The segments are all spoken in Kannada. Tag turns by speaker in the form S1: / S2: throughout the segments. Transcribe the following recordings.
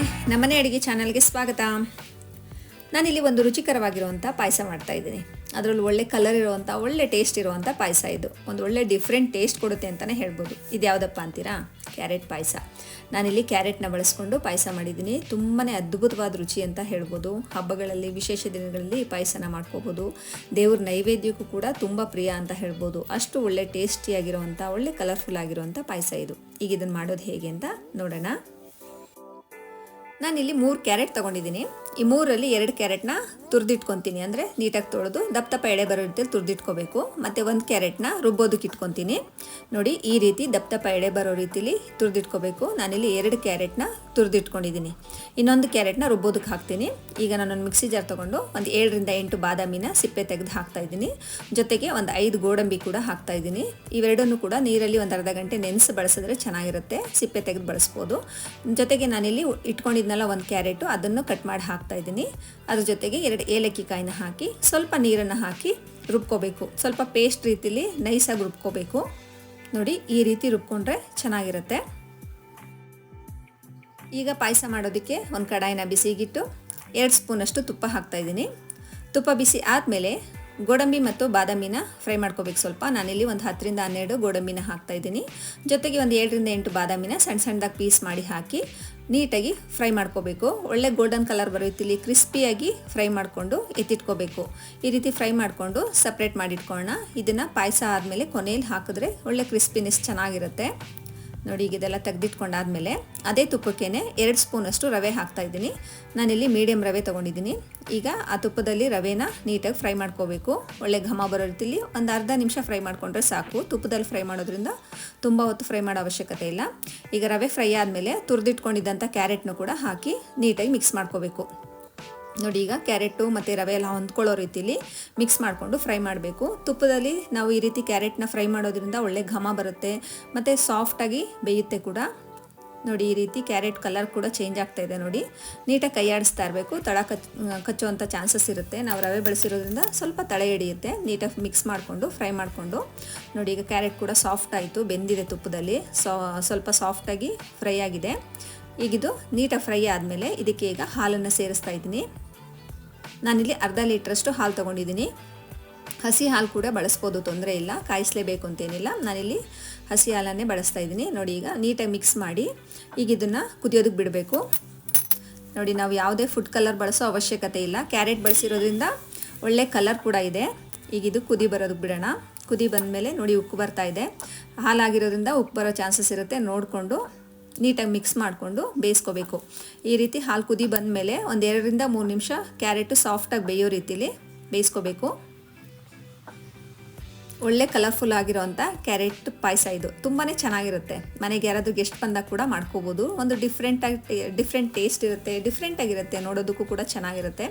S1: ನಮ್ಮನೆ ಅಡುಗೆ ಚಾನಲ್ಗೆ ಸ್ವಾಗತ. ನಾನಿಲ್ಲಿ ಒಂದು ರುಚಿಕರವಾಗಿರುವಂಥ ಪಾಯಸ ಮಾಡ್ತಾ ಇದ್ದೀನಿ. ಅದರಲ್ಲಿ ಒಳ್ಳೆ ಕಲರ್ ಇರುವಂಥ, ಒಳ್ಳೆ ಟೇಸ್ಟ್ ಇರುವಂಥ ಪಾಯಸ ಇದು. ಒಂದು ಒಳ್ಳೆ ಡಿಫ್ರೆಂಟ್ ಟೇಸ್ಟ್ ಕೊಡುತ್ತೆ ಅಂತಲೇ ಹೇಳ್ಬೋದು. ಇದು ಯಾವುದಪ್ಪ ಅಂತೀರಾ? ಕ್ಯಾರೆಟ್ ಪಾಯಸ. ನಾನಿಲ್ಲಿ ಕ್ಯಾರೆಟ್ನ ಬಳಸ್ಕೊಂಡು ಪಾಯಸ ಮಾಡಿದ್ದೀನಿ. ತುಂಬಾ ಅದ್ಭುತವಾದ ರುಚಿ ಅಂತ ಹೇಳ್ಬೋದು. ಹಬ್ಬಗಳಲ್ಲಿ, ವಿಶೇಷ ದಿನಗಳಲ್ಲಿ ಪಾಯಸನ ಮಾಡ್ಕೋಬೋದು. ದೇವ್ರ ನೈವೇದ್ಯಕ್ಕೂ ಕೂಡ ತುಂಬ ಪ್ರಿಯ ಅಂತ ಹೇಳ್ಬೋದು. ಅಷ್ಟು ಒಳ್ಳೆ ಟೇಸ್ಟಿಯಾಗಿರುವಂಥ ಒಳ್ಳೆ ಕಲರ್ಫುಲ್ ಆಗಿರುವಂಥ ಪಾಯಸ ಇದು. ಈಗ ಇದನ್ನು ಮಾಡೋದು ಹೇಗೆ ಅಂತ ನೋಡೋಣ. ನಾನಿಲ್ಲಿ ಮೂರು ಕ್ಯಾರೆಟ್ ತೊಗೊಂಡಿದ್ದೀನಿ. ಈ ಮೂರಲ್ಲಿ ಎರಡು ಕ್ಯಾರೆಟ್ನ ತುರಿದಿಟ್ಕೊತೀನಿ ಅಂದರೆ ನೀಟಾಗಿ ತೊಳೆದು ದಪ್ಪ ದಪ್ಪ ಎಳೆ ಬರೋ ರೀತಿಯಲ್ಲಿ ತುರ್ದಿಟ್ಕೋಬೇಕು. ಮತ್ತು ಒಂದು ಕ್ಯಾರೆಟ್ನ ರುಬ್ಬೋದಕ್ಕೆ ಇಟ್ಕೊತೀನಿ. ನೋಡಿ, ಈ ರೀತಿ ದಪ್ಪ ದಪ್ಪ ಎಳೆ ಬರೋ ರೀತಿಲಿ ತುರ್ದಿಟ್ಕೋಬೇಕು. ನಾನಿಲ್ಲಿ ಎರಡು ಕ್ಯಾರೆಟ್ನ ತುರ್ದಿಟ್ಕೊಂಡಿದ್ದೀನಿ. ಇನ್ನೊಂದು ಕ್ಯಾರೆಟ್ನ ರುಬ್ಬೋದಕ್ಕೆ ಹಾಕ್ತೀನಿ. ಈಗ ನಾನೊಂದು ಮಿಕ್ಸಿ ಜಾರ್ ತೊಗೊಂಡು ಒಂದು ಏಳರಿಂದ ಎಂಟು ಬಾದಾಮಿನ ಸಿಪ್ಪೆ ತೆಗೆದು ಹಾಕ್ತಾ ಇದ್ದೀನಿ. ಜೊತೆಗೆ ಒಂದು ಐದು ಗೋಡಂಬಿ ಕೂಡ ಹಾಕ್ತಾ ಇದ್ದೀನಿ. ಇವೆರಡನ್ನು ಕೂಡ ನೀರಲ್ಲಿ ಒಂದು ಅರ್ಧ ಗಂಟೆ ನೆನೆಸಿ ಬಳಸಿದ್ರೆ ಚೆನ್ನಾಗಿರುತ್ತೆ. ಸಿಪ್ಪೆ ತೆಗೆದು ಬಳಸ್ಬೋದು. ಜೊತೆಗೆ ನಾನಿಲ್ಲಿ ಇಟ್ಕೊಂಡಿದ್ನಲ್ಲ ಒಂದು ಕ್ಯಾರೆಟು, ಅದನ್ನು ಕಟ್ ಮಾಡಿ ಹಾಕ್ತಾ ಇದ್ದೀನಿ. ಅದ್ರ ಜೊತೆಗೆ ಎರಡು ಏಲಕ್ಕಿ ಕಾಯಿನ ಹಾಕಿ, ಸ್ವಲ್ಪ ನೀರನ್ನು ಹಾಕಿ ರುಬ್ಕೋಬೇಕು. ಸ್ವಲ್ಪ ಪೇಸ್ಟ್ ರೀತಿಲಿ ನೈಸಾಗಿ ರುಬ್ಕೋಬೇಕು. ನೋಡಿ, ಈ ರೀತಿ ರುಬ್ಕೊಂಡ್ರೆ ಚೆನ್ನಾಗಿರುತ್ತೆ. ಈಗ ಪಾಯಸ ಮಾಡೋದಕ್ಕೆ ಒಂದು ಕಡಾಯಿನ ಬಿಸಿಗಿಟ್ಟು ಎರಡು ಸ್ಪೂನಷ್ಟು ತುಪ್ಪ ಹಾಕ್ತಾಯಿದ್ದೀನಿ ತುಪ್ಪ ಬಿಸಿ ಆದಮೇಲೆ ಗೋಡಂಬಿ ಮತ್ತು ಬಾದಾಮಿನ ಫ್ರೈ ಮಾಡ್ಕೋಬೇಕು ಸ್ವಲ್ಪ. ನಾನಿಲ್ಲಿ ಒಂದು ಹತ್ತರಿಂದ ಹನ್ನೆರಡು ಗೋಡಂಬಿನ ಹಾಕ್ತಾ ಇದ್ದೀನಿ. ಜೊತೆಗೆ ಒಂದು ಏಳರಿಂದ ಎಂಟು ಬಾದಾಮಿನ ಸಣ್ಣ ಸಣ್ಣದಾಗಿ ಪೀಸ್ ಮಾಡಿ ಹಾಕಿ ನೀಟಾಗಿ ಫ್ರೈ ಮಾಡ್ಕೋಬೇಕು. ಒಳ್ಳೆ ಗೋಲ್ಡನ್ ಕಲರ್ ಬರುತ್ತೆ ಇಲ್ಲಿ ಕ್ರಿಸ್ಪಿಯಾಗಿ ಫ್ರೈ ಮಾಡಿಕೊಂಡು ಎತ್ತಿಟ್ಕೋಬೇಕು. ಈ ರೀತಿ ಫ್ರೈ ಮಾಡಿಕೊಂಡು ಸಪ್ರೇಟ್ ಮಾಡಿಟ್ಕೊಳ್ಳೋಣ. ಇದನ್ನು ಪಾಯಸ ಆದಮೇಲೆ ಕೊನೆಯಲ್ಲಿ ಹಾಕಿದ್ರೆ ಒಳ್ಳೆ ಕ್ರಿಸ್ಪಿನೆಸ್ ಚೆನ್ನಾಗಿರುತ್ತೆ. ನೋಡಿ ಈಗ ಇದೆಲ್ಲ ತೆಗೆದಿಟ್ಕೊಂಡಾದ್ಮೇಲೆ ಅದೇ ತುಪ್ಪಕ್ಕೇ ಎರಡು ಸ್ಪೂನಷ್ಟು ರವೆ ಹಾಕ್ತಾ ಇದ್ದೀನಿ. ನಾನಿಲ್ಲಿ ಮೀಡಿಯಮ್ ರವೆ ತೊಗೊಂಡಿದ್ದೀನಿ. ಈಗ ಆ ತುಪ್ಪದಲ್ಲಿ ರವೆನ ನೀಟಾಗಿ ಫ್ರೈ ಮಾಡ್ಕೋಬೇಕು. ಒಳ್ಳೆ ಘಮ ಬರೋ ರೀತಿಲಿ ಒಂದು ಅರ್ಧ ನಿಮಿಷ ಫ್ರೈ ಮಾಡಿಕೊಂಡ್ರೆ ಸಾಕು. ತುಪ್ಪದಲ್ಲಿ ಫ್ರೈ ಮಾಡೋದ್ರಿಂದ ತುಂಬ ಹೊತ್ತು ಫ್ರೈ ಮಾಡೋ ಅವಶ್ಯಕತೆ ಇಲ್ಲ. ಈಗ ರವೆ ಫ್ರೈ ಆದಮೇಲೆ ತುರಿದಿಟ್ಕೊಂಡಿದ್ದಂಥ ಕ್ಯಾರೆಟ್ನು ಕೂಡ ಹಾಕಿ ನೀಟಾಗಿ ಮಿಕ್ಸ್ ಮಾಡ್ಕೋಬೇಕು. ನೋಡಿ, ಈಗ ಕ್ಯಾರೆಟು ಮತ್ತು ರವೆ ಎಲ್ಲ ಹೊಂದ್ಕೊಳ್ಳೋ ರೀತಿಲಿ ಮಿಕ್ಸ್ ಮಾಡಿಕೊಂಡು ಫ್ರೈ ಮಾಡಬೇಕು. ತುಪ್ಪದಲ್ಲಿ ನಾವು ಈ ರೀತಿ ಕ್ಯಾರೆಟ್ನ ಫ್ರೈ ಮಾಡೋದ್ರಿಂದ ಒಳ್ಳೆ ಘಮ ಬರುತ್ತೆ. ಮತ್ತು ಸಾಫ್ಟಾಗಿ ಬೇಯುತ್ತೆ ಕೂಡ. ನೋಡಿ, ಈ ರೀತಿ ಕ್ಯಾರೆಟ್ ಕಲರ್ ಕೂಡ ಚೇಂಜ್ ಆಗ್ತಾ ಇದೆ ನೋಡಿ. ನೀಟಾಗಿ ಕೈಯಾಡಿಸ್ತಾ ಇರಬೇಕು. ತಳ ಕಚ್, ಕಚ್ಚುವಂಥ ಚಾನ್ಸಸ್ ಇರುತ್ತೆ. ನಾವು ರವೆ ಬಳಸಿರೋದ್ರಿಂದ ಸ್ವಲ್ಪ ತಳೆ ಹಿಡಿಯುತ್ತೆ ನೀಟಾಗಿ ಮಿಕ್ಸ್ ಮಾಡಿಕೊಂಡು, ಫ್ರೈ ಮಾಡಿಕೊಂಡು. ನೋಡಿ, ಈಗ ಕ್ಯಾರೆಟ್ ಕೂಡ ಸಾಫ್ಟ್ ಆಯಿತು. ಬೆಂದಿದೆ ತುಪ್ಪದಲ್ಲಿ. ಸ್ವಲ್ಪ ಸಾಫ್ಟಾಗಿ ಫ್ರೈ ಆಗಿದೆ. ಈಗಿದು ನೀಟಾಗಿ ಫ್ರೈ ಆದಮೇಲೆ ಇದಕ್ಕೆ ಈಗ ಹಾಲನ್ನು ಸೇರಿಸ್ತಾ ಇದ್ದೀನಿ. ನಾನಿಲ್ಲಿ ಅರ್ಧ ಲೀಟ್ರಷ್ಟು ಹಾಲು ತೊಗೊಂಡಿದ್ದೀನಿ. ಹಸಿ ಹಾಲು ಕೂಡ ಬಳಸ್ಬೋದು, ತೊಂದರೆ ಇಲ್ಲ. ಕಾಯಿಸಲೇಬೇಕು ಅಂತೇನಿಲ್ಲ. ನಾನಿಲ್ಲಿ ಹಸಿ ಹಾಲನ್ನೇ ಬಳಸ್ತಾ ಇದ್ದೀನಿ. ನೋಡಿ ಈಗ ನೀಟಾಗಿ ಮಿಕ್ಸ್ ಮಾಡಿ ಈಗ ಇದನ್ನು ಕುದಿಯೋದಕ್ಕೆ ಬಿಡಬೇಕು. ನೋಡಿ ನಾವು ಯಾವುದೇ ಫುಡ್ ಕಲರ್ ಬಳಸೋ ಅವಶ್ಯಕತೆ ಇಲ್ಲ. ಕ್ಯಾರೆಟ್ ಬಳಸಿರೋದ್ರಿಂದ ಒಳ್ಳೆ ಕಲರ್ ಕೂಡ ಇದೆ. ಈಗ ಇದು ಕುದಿ ಬರೋದಕ್ಕೆ ಬಿಡೋಣ. ಕುದಿ ಬಂದಮೇಲೆ ನೋಡಿ ಉಕ್ಕು ಬರ್ತಾ ಇದೆ. ಹಾಲಾಗಿರೋದ್ರಿಂದ ಉಪ್ಪು ಬರೋ ಚಾನ್ಸಸ್ ಇರುತ್ತೆ. ನೋಡಿಕೊಂಡು ನೀಟಾಗಿ ಮಿಕ್ಸ್ ಮಾಡಿಕೊಂಡು ಬೇಯಿಸ್ಕೋಬೇಕು. ಈ ರೀತಿ ಹಾಲು ಕುದಿ ಬಂದಮೇಲೆ ಒಂದು ಎರಡರಿಂದ ಮೂರು ನಿಮಿಷ ಕ್ಯಾರೆಟು ಸಾಫ್ಟಾಗಿ ಬೇಯೋ ರೀತಿಲಿ ಬೇಯಿಸ್ಕೋಬೇಕು. ಒಳ್ಳೆ ಕಲರ್ಫುಲ್ ಆಗಿರೋವಂಥ ಕ್ಯಾರೆಟ್ ಪಾಯಸ ಇದು. ತುಂಬಾ ಚೆನ್ನಾಗಿರುತ್ತೆ. ಮನೆಗೆ ಯಾರಾದರೂ ಗೆಸ್ಟ್ ಬಂದಾಗ ಕೂಡ ಮಾಡ್ಕೋಬೋದು. ಒಂದು ಡಿಫ್ರೆಂಟಾಗಿ ಡಿಫ್ರೆಂಟ್ ಟೇಸ್ಟ್ ಇರುತ್ತೆ ಡಿಫ್ರೆಂಟಾಗಿರುತ್ತೆ ನೋಡೋದಕ್ಕೂ ಕೂಡ ಚೆನ್ನಾಗಿರುತ್ತೆ.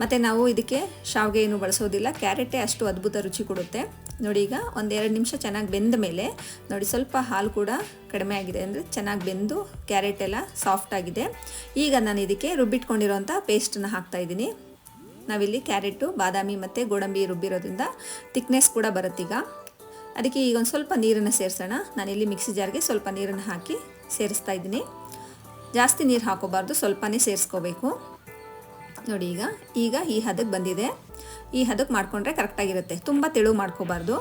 S1: ಮತ್ತು ನಾವು ಇದಕ್ಕೆ ಶಾವಿಗೆ ಏನು ಬಳಸೋದಿಲ್ಲ. ಕ್ಯಾರೆಟೇ ಅಷ್ಟು ಅದ್ಭುತ ರುಚಿ ಕೊಡುತ್ತೆ. ನೋಡಿ ಈಗ ಒಂದೆರಡು ನಿಮಿಷ ಚೆನ್ನಾಗಿ ಬೆಂದ ಮೇಲೆ ನೋಡಿ ಸ್ವಲ್ಪ ಹಾಲು ಕೂಡ ಕಡಿಮೆ ಆಗಿದೆ ಅಂದರೆ ಚೆನ್ನಾಗಿ ಬೆಂದು ಕ್ಯಾರೆಟ್ ಎಲ್ಲ ಸಾಫ್ಟ್ ಆಗಿದೆ. ಈಗ ನಾನು ಇದಕ್ಕೆ ರುಬ್ಬಿಟ್ಕೊಂಡಿರೋಂಥ ಪೇಸ್ಟನ್ನ ಹಾಕ್ತಾಯಿದ್ದೀನಿ ನಾವಿಲ್ಲಿ ಕ್ಯಾರೆಟು, ಬಾದಾಮಿ ಮತ್ತು ಗೋಡಂಬಿ ರುಬ್ಬಿರೋದ್ರಿಂದ ತಿಕ್ನೆಸ್ ಕೂಡ ಬರುತ್ತೀಗ ಅದಕ್ಕೆ ಈಗ ಒಂದು ಸ್ವಲ್ಪ ನೀರನ್ನು ಸೇರಿಸೋಣ. ನಾನಿಲ್ಲಿ ಮಿಕ್ಸಿ ಜಾರ್ಗೆ ಸ್ವಲ್ಪ ನೀರನ್ನು ಹಾಕಿ ಸೇರಿಸ್ತಾ ಇದ್ದೀನಿ. ಜಾಸ್ತಿ ನೀರು ಹಾಕೋಬಾರ್ದು, ಸ್ವಲ್ಪನೇ ಸೇರಿಸ್ಕೋಬೇಕು. ನೋಡಿ ಈಗ ಈಗ ಈ ಹದಕ್ಕೆ ಬಂದಿದೆ. ಈ ಹದಕ್ಕೆ ಮಾಡಿಕೊಂಡ್ರೆ ಕರೆಕ್ಟಾಗಿರುತ್ತೆ ತುಂಬ ತೆಳು ಮಾಡ್ಕೋಬಾರ್ದು.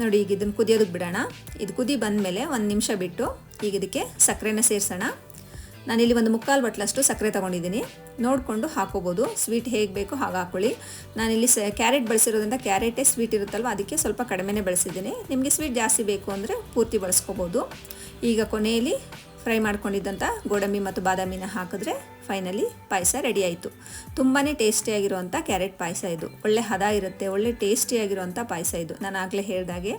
S1: ನೋಡಿ ಈಗ ಇದನ್ನು ಕುದಿಯೋದಕ್ಕೆ ಬಿಡೋಣ. ಇದು ಕುದಿ ಬಂದ ಮೇಲೆ ಒಂದು ನಿಮಿಷ ಬಿಟ್ಟು ಈಗ ಇದಕ್ಕೆ ಸಕ್ಕರೆನ ಸೇರಿಸೋಣ. ನಾನಿಲ್ಲಿ ಒಂದು ಮುಕ್ಕಾಲು ಬಟ್ಲಷ್ಟು ಸಕ್ಕರೆ ತೊಗೊಂಡಿದ್ದೀನಿ. ನೋಡಿಕೊಂಡು ಹಾಕೋಬೋದು. ಸ್ವೀಟ್ ಹೇಗೆ ಬೇಕೋ ಹಾಗೆ ಹಾಕ್ಕೊಳ್ಳಿ ನಾನಿಲ್ಲಿ ಸ, ಕ್ಯಾರೆಟ್ ಬಳಸಿರೋದ್ರಿಂದ ಕ್ಯಾರೆಟೇ ಸ್ವೀಟ್ ಇರುತ್ತಲ್ವ, ಅದಕ್ಕೆ ಸ್ವಲ್ಪ ಕಡಿಮೆನೇ ಬಳಸಿದ್ದೀನಿ. ನಿಮಗೆ ಸ್ವೀಟ್ ಜಾಸ್ತಿ ಬೇಕು ಅಂದರೆ ಪೂರ್ತಿ ಬಳಸ್ಕೋಬೋದು. ಈಗ ಕೊನೆಯಲ್ಲಿ ಫ್ರೈ ಮಾಡ್ಕೊಂಡಿದ್ದಂಥ ಗೋಡಂಬಿ ಮತ್ತು ಬಾದಾಮಿನ ಹಾಕಿದ್ರೆ ಫೈನಲಿ ಪಾಯಸ ರೆಡಿ ಆಯಿತು. ತುಂಬಾ ಟೇಸ್ಟಿಯಾಗಿರುವಂಥ ಕ್ಯಾರೆಟ್ ಪಾಯಸ ಇದು. ಒಳ್ಳೆ ಹದ ಇರುತ್ತೆ, ಒಳ್ಳೆ ಟೇಸ್ಟಿಯಾಗಿರುವಂಥ ಪಾಯಸ ಇದು. ನಾನು ಆಗಲೇ ಹೇಳಿದಾಗೆ,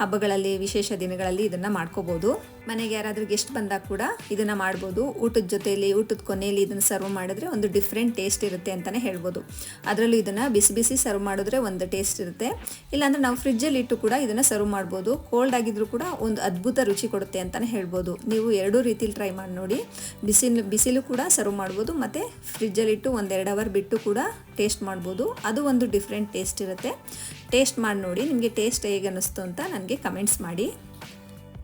S1: ಹಬ್ಬಗಳಲ್ಲಿ, ವಿಶೇಷ ದಿನಗಳಲ್ಲಿ ಇದನ್ನು ಮಾಡ್ಕೋಬೋದು. ಮನೆಗೆ ಯಾರಾದರೂ ಗೆಸ್ಟ್ ಬಂದಾಗ ಕೂಡ ಇದನ್ನು ಮಾಡ್ಬೋದು. ಊಟದ ಜೊತೆಯಲ್ಲಿ ಊಟದ ಕೊನೆಯಲ್ಲಿ ಇದನ್ನು ಸರ್ವ್ ಮಾಡಿದ್ರೆ ಒಂದು ಡಿಫ್ರೆಂಟ್ ಟೇಸ್ಟ್ ಇರುತ್ತೆ ಅಂತಲೇ ಹೇಳ್ಬೋದು. ಅದರಲ್ಲೂ ಇದನ್ನು ಬಿಸಿ ಬಿಸಿ ಸರ್ವ್ ಮಾಡಿದ್ರೆ ಒಂದು ಟೇಸ್ಟ್ ಇರುತ್ತೆ. ಇಲ್ಲಾಂದರೆ ನಾವು ಫ್ರಿಜ್ಜಲ್ಲಿ ಇಟ್ಟು ಕೂಡ ಇದನ್ನು ಸರ್ವ್ ಮಾಡ್ಬೋದು. ಕೋಲ್ಡ್ ಆಗಿದ್ರೂ ಕೂಡ ಒಂದು ಅದ್ಭುತ ರುಚಿ ಕೊಡುತ್ತೆ ಅಂತಲೇ ಹೇಳ್ಬೋದು. ನೀವು ಎರಡೂ ರೀತಿಲಿ ಟ್ರೈ ಮಾಡಿ ನೋಡಿ. ಬಿಸಿಲು ಬಿಸಿಲು ಕೂಡ ಸರ್ವ್ ಮಾಡ್ಬೋದು, ಮತ್ತು ಫ್ರಿಜ್ಜಲ್ಲಿಟ್ಟು ಒಂದೆರಡು ಅವರ್ ಬಿಟ್ಟು ಕೂಡ ಟೇಸ್ಟ್ ಮಾಡ್ಬೋದು. ಅದು ಒಂದು ಡಿಫ್ರೆಂಟ್ ಟೇಸ್ಟ್ ಇರುತ್ತೆ. ಟೇಸ್ಟ್ ಮಾಡಿ ನೋಡಿ, ನಿಮಗೆ ಟೇಸ್ಟ್ ಹೇಗೆ ಅನ್ನಿಸ್ತು ಅಂತ ನನಗೆ ಕಮೆಂಟ್ಸ್ ಮಾಡಿ.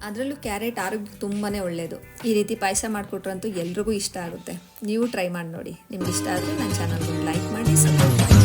S1: ಅದರಲ್ಲೂ ಕ್ಯಾರೆಟ್ ಆರೋಗ್ಯಕ್ಕೆ ತುಂಬಾ ಒಳ್ಳೆಯದು ಈ ರೀತಿ ಪಾಯಸ ಮಾಡಿಕೊಟ್ರಂತೂ ಎಲ್ರಿಗೂ ಇಷ್ಟ ಆಗುತ್ತೆ. ನೀವು ಟ್ರೈ ಮಾಡಿ ನೋಡಿ. ನಿಮ್ಗೆ ಇಷ್ಟ ಆದರೆ ನನ್ನ ಚಾನಲ್ಗೆ ಲೈಕ್ ಮಾಡಿ ಸಬ್ಸ್ಕ್ರೈಬ್ ಮಾಡಿ.